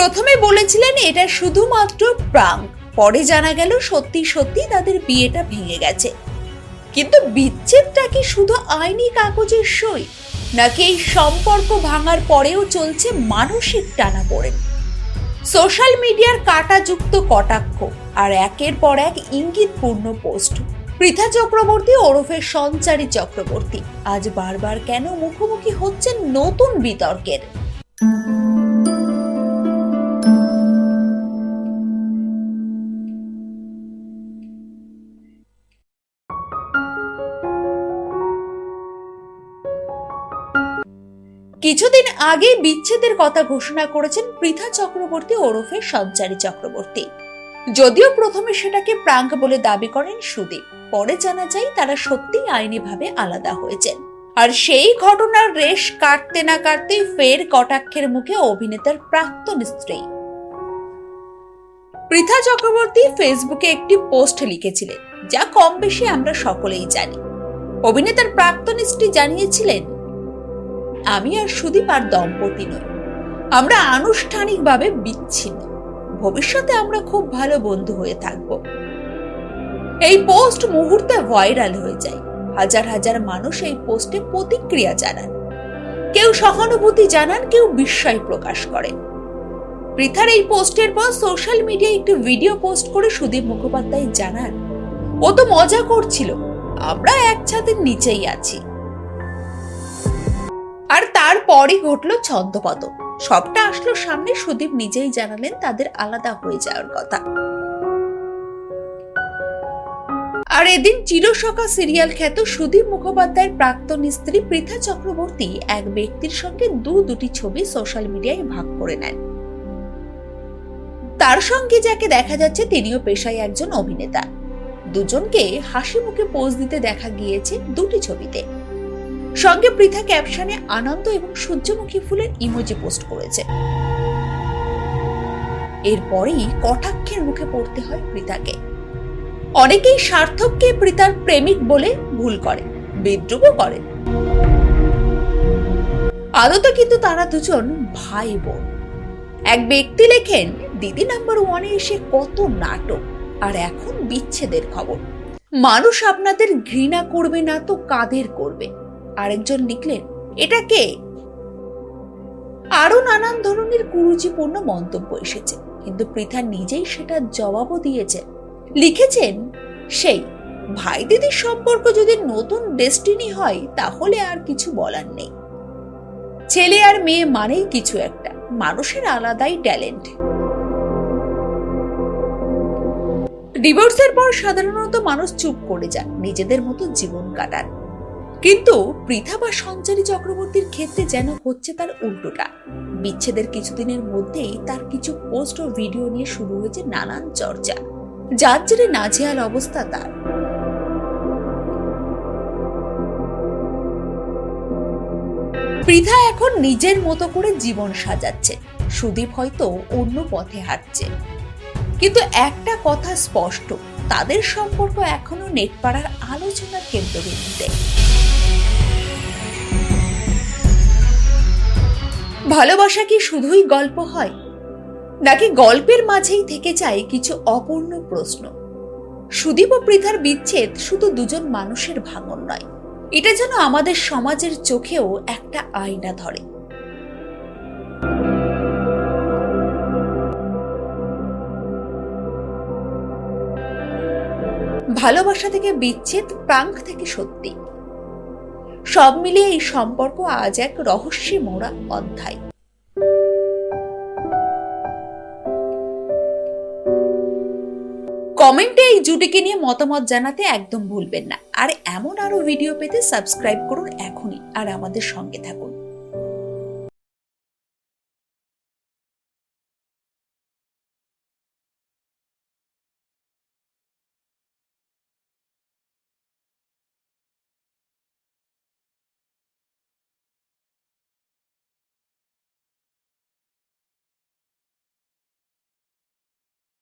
প্রথমে বলেছিলেন এটা শুধুমাত্র প্রাঙ্ক। পরে জানা গেল সত্যি সত্যি তাদের বিয়েটা ভেঙে গেছে। কিন্তু বিচ্ছেদটা কি শুধু আইনি কাগজের সই? নাকি এই সম্পর্ক ভাঙার পরেও চলছে মানসিক টানাপোড়েন? সোশ্যাল মিডিয়ার কাটাযুক্ত কটাক্ষ আর একের পর এক ইঙ্গিতপূর্ণ পোস্ট। পৃথা চক্রবর্তী ওরফে সঞ্চারী চক্রবর্তী, আজ বারবার কেন মুখোমুখি হচ্ছেন নতুন বিতর্কের? কিছুদিন আগে বিচ্ছেদের কথা ঘোষণা করেছেন পৃথা চক্রবর্তী ওরফে সঞ্চারী চক্রবর্তী। যদিও প্রথমে সেটাকে প্রাঙ্ক বলে দাবি করেন সুদীপ, পরে জানা যায় তারা সত্যিই আইনিভাবে আলাদা হয়েছেন। আর সেই ঘটনার রেশ কাটতে না কাটতেই ফের কটাক্ষের মুখে অভিনেতার প্রাক্তন স্ত্রী। পৃথা চক্রবর্তী ফেসবুকে একটি পোস্ট লিখেছিলেন, যা কম বেশি আমরা সকলেই জানি। অভিনেতার প্রাক্তন স্ত্রী জানিয়েছিলেন আমি আর সুদীপ আর দম্পতি নই। আমরা আনুষ্ঠানিকভাবে বিচ্ছিন্ন। ভবিষ্যতে আমরা খুব ভালো বন্ধু হয়ে থাকব। এই পোস্ট মুহূর্তে ভাইরাল হয়ে যায়। হাজার হাজার মানুষ এই পোস্টে প্রতিক্রিয়া জানান। কেউ সহানুভূতি জানান, কেউ বিস্ময় প্রকাশ করেন। পৃথার এই পোস্টের পর সোশ্যাল মিডিয়ায় একটি ভিডিও পোস্ট করে সুদীপ মুখোপাধ্যায় জানান, ও তো মজা করছিল। আমরা এক ছাদের নিচেই আছি। আর তারপরই ঘটলো ছন্দপত সবটা আসলো সামনে সুদীপ নিজেই জানালেন তাদের আলাদা হয়ে যাওয়ার কথা। আর এদিন চিরসখা সিরিয়াল খ্যাত সুদীপ মুখোপাধ্যায়ের প্রাক্তন স্ত্রী পৃথা চক্রবর্তী এক ব্যক্তির সঙ্গে দু দুটি ছবি সোশ্যাল মিডিয়ায় ভাগ করে নেন। তার সঙ্গে যাকে দেখা যাচ্ছে তিনিও পেশায় একজন অভিনেতা। দুজনকে হাসি মুখে পোজ দিতে দেখা গিয়েছে দুটি ছবিতে। সঙ্গে পৃথা ক্যাপশনে আনন্দ এবং সূর্যমুখী ফুলের ইমোজি পোস্ট করেছে। এরপরেই কটাক্ষের মুখে পড়তে হয় পৃথাকে। অনেকেই সার্থককে পৃথার প্রেমিক বলে ভুল করে, বিদ্রুপও করে। আদতে কিন্তু তারা দুজন ভাই বোন এক ব্যক্তি লেখেন, দিদি নাম্বার ওয়ানে এসে কত নাটক, আর এখন বিচ্ছেদের খবর। মানুষ আপনাদের ঘৃণা করবে না তো কাদের করবে? আরেকজন লিখলেন, এটা কে? আরও নানান ধরনের কুরুচিপূর্ণ মন্তব্য এসেছে, কিন্তু পৃথা নিজেই সেটার জবাবও দিয়েছেন। লিখেছেন, সেই, ভাই দিদির সম্পর্ক যদি নতুন ডেস্টিনি হয়, তাহলে আর কিছু বলার নেই। ছেলে আর মেয়ে মানেই কিছু একটা, মানুষের আলাদাই ট্যালেন্ট। ডিভোর্সের পর সাধারণত মানুষ চুপ করে যান, নিজেদের মতো জীবন কাটান। কিন্তু পৃথা বা সঞ্চারী চক্রবর্তীর ক্ষেত্রে যেন হচ্ছে তার উল্টোটা। বিচ্ছেদের কিছুদিনের মধ্যেই তার কিছু পোস্ট ও ভিডিও নিয়ে শুরু হয়েছে নানান চর্চা। যার জেরে নাজেহাল অবস্থা তার। পৃথা এখন নিজের মতো করে জীবন সাজাচ্ছে। সুদীপ হয়তো অন্য পথে হাঁটছে। কিন্তু একটা কথা স্পষ্ট তাদের সম্পর্ক এখনও নেটপাড়ার আলোচনার কেন্দ্রবিন্দুতে। ভালোবাসা কি শুধুই গল্প হয়? নাকি গল্পের মাঝেই থেকে যায় কিছু অপূর্ণ প্রশ্ন? সুদীপ ও পৃথার বিচ্ছেদ শুধু দুজন মানুষের ভাঙন নয়। এটা যেন আমাদের সমাজের চোখেও একটা আয়না ধরে। ভালোবাসা থেকে বিচ্ছেদ, প্রাঙ্ক থেকে সত্যি। সব মিলিয়ে এই সম্পর্ক আজ এক রহস্যে মোড়া অধ্যায়। কমেন্টে এই জুটিকে নিয়ে মতামত জানাতে একদম ভুলবেন না। আর এমন আরও ভিডিও পেতে সাবস্ক্রাইব করুন এখনই। আর আমাদের সঙ্গে থাকুন।